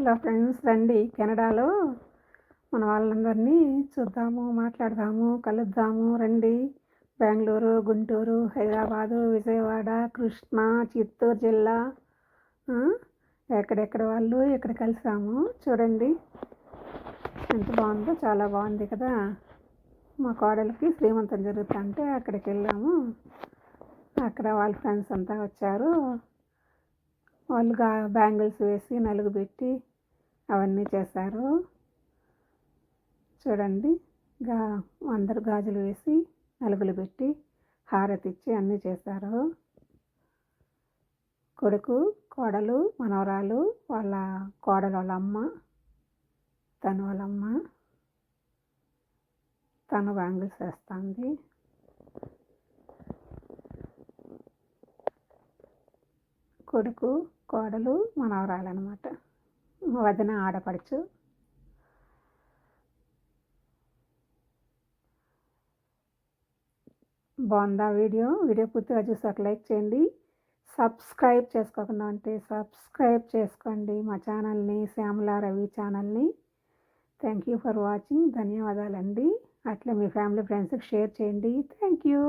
Hello friends రండి కెనడాలో మన వాళ్ళందరినీ చూద్దాము మాట్లాడదాము కలుద్దాము. రండి. బెంగళూరు గుంటూరు హైదరాబాదు విజయవాడ కృష్ణా చిత్తూరు జిల్లా. ఎక్కడెక్కడ వాళ్ళు ఇక్కడ కలిసాము చూడండి. ఎంత బాగుందో చాలా బాగుంది కదా. మా కోడలికి శ్రీమంతం జరుగుతుంటే అక్కడికి వెళ్ళాము. అక్కడ వాళ్ళ ఫ్రెండ్స్ అంతా వచ్చారు. వాళ్ళు బ్యాంగిల్స్ వేసి నలుగు పెట్టి అవన్నీ చేశారు. చూడండి గా అందరు గాజులు వేసి నలుగులు పెట్టి హారతి ఇచ్చి అన్నీ చేశారు. కొడుకు కోడలు మనవరాలు వాళ్ళ కోడలు వాళ్ళ అమ్మ తను వాళ్ళ అమ్మ. తను బ్యాంగిల్స్ వేస్తుంది. కొడుకు కోడలు మనవరాలు అనమాట వదిన ఆడపడుచు. బాగుందా వీడియో? వీడియో పూర్తిగా చూసాక లైక్ చేయండి. సబ్స్క్రైబ్ చేసుకోకుండా ఉంటే సబ్స్క్రైబ్ చేసుకోండి మా ఛానల్ని శ్యామల రవి ఛానల్ని. థ్యాంక్ యూ ఫర్ వాచింగ్ ధన్యవాదాలండి. అట్లా మీ ఫ్యామిలీ ఫ్రెండ్స్కి షేర్ చేయండి. Thank you